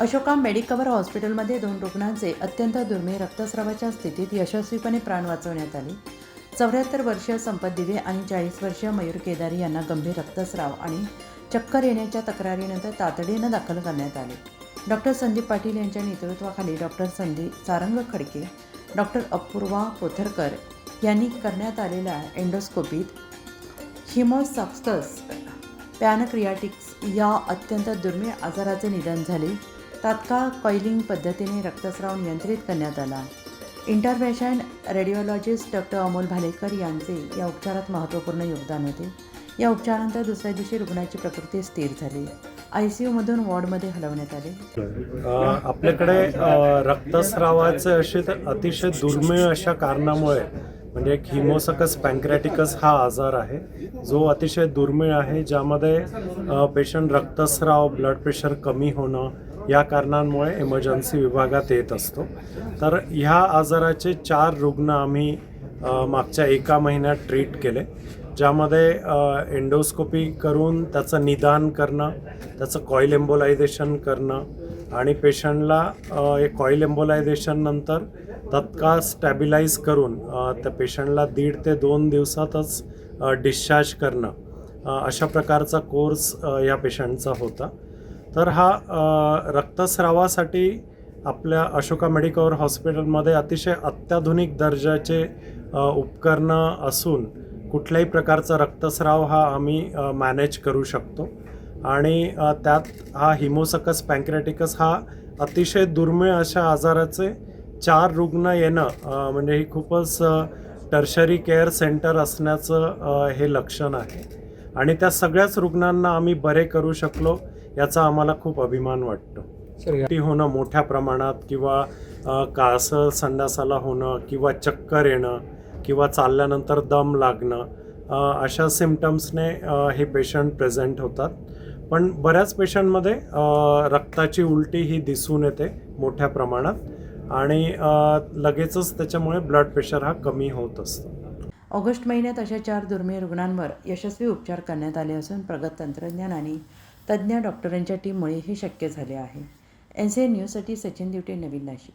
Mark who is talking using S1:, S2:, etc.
S1: Ashoka Medicover हॉस्पिटलमध्ये दोन रुग्णांचे अत्यंत दुर्मिळ रक्तस्रावाच्या स्थितीत यशस्वीपणे प्राण वाचवण्यात आले. चौऱ्याहत्तर वर्षीय संपत दिवे आणि चाळीस वर्षीय मयूर केदारी यांना गंभीर रक्तस्राव आणि चक्कर येण्याच्या तक्रारीनंतर तातडीनं दाखल करण्यात आले. डॉक्टर संदीप पाटील यांच्या नेतृत्वाखाली डॉक्टर संदीप सारंग खडके डॉक्टर अपूर्वा पोथरकर यांनी करण्यात आलेल्या एंडोस्कोपीत हिमोसक्सस पॅनक्रियाटिक्स या अत्यंत दुर्मिळ आजाराचे निदान झाले. तात्काळ कॉइलिंग पद्धतीने रक्तस्राव नियंत्रित करण्यात आला. Intervention radiologist doctor Amol Bhalekar यांचे या उपचारात महत्त्वपूर्ण योगदान होते. या उपचारानंतर दुसऱ्या दिवशी रुग्णाची प्रकृती स्थिर झाली. आय सी यूमधून वॉर्डमध्ये हलवण्यात आले.
S2: आपल्याकडे रक्तस्रावाचे असे तर अतिशय दुर्मिळ अशा कारणामुळे म्हणजे एक हिमोसकस पँक्रेटिकस हा आजार आहे. जो अतिशय दुर्मिळ आहे ज्यामध्ये पेशंट रक्तस्राव ब्लड प्रेशर कमी होणं या कारणांमुळे इमर्जन्सी विभागात येत असतो. तर ह्या आजाराचे चार रुग्ण आम्ही मागच्या एका महिन्यात ट्रीट केले. ज्यामध्ये एंडोस्कोपी करून त्याचं निदान करणं त्याचं कॉईल एम्बोलायझेशन करणं आणि पेशंटला एक कॉईल एम्बोलायझेशननंतर तत्काळ स्टॅबिलाईज करून त्या पेशंटला दीड ते दोन दिवसातच डिस्चार्ज करणं अशा प्रकारचा कोर्स या पेशंटचा होता. तर हा रक्तस्रावासाठी आपल्या अशोका मेडिकल हॉस्पिटलमध्ये अतिशय अत्याधुनिक दर्जाचे उपकरणं असून कुठल्याही प्रकारचा रक्तस्राव हा आम्ही मॅनेज करू शकतो. आणि त्यात हा हिमोसकस पँक्रेटिकस हा अतिशय दुर्मिळ अशा आजाराचे चार रुग्ण येणं म्हणजे ही खूपच टर्शरी केअर सेंटर असण्याचं हे लक्षण आहे. आणि त्या सगळ्याच रुग्णांना आम्ही बरे करू शकलो. याचा आम्हाला खूप अभिमान वाटतो. उलटी होणं मोठ्या प्रमाणात किंवा अ, कासळ संडासाला होणं किंवा चक्कर येणं किंवा चालल्यानंतर दम लागणं अशा सिमटम्सने हे पेशंट प्रेझेंट होतात. पण बऱ्याच पेशंटमध्ये रक्ताची उलटी ही दिसून येते मोठ्या प्रमाणात आणि लगेचच त्याच्यामुळे ब्लड प्रेशर हा कमी होत असतो.
S1: ऑगस्ट महिन्यात अशा चार दुर्मिळ रुग्णांवर यशस्वी उपचार करण्यात आले असून प्रगत तंत्रज्ञान आणि तज्ज्ञ डॉक्टरांच्या टीममुळे हे शक्य झाले आहे. एन सी न्यूजसाठी सचिन दिवटे नवीन नाशिक.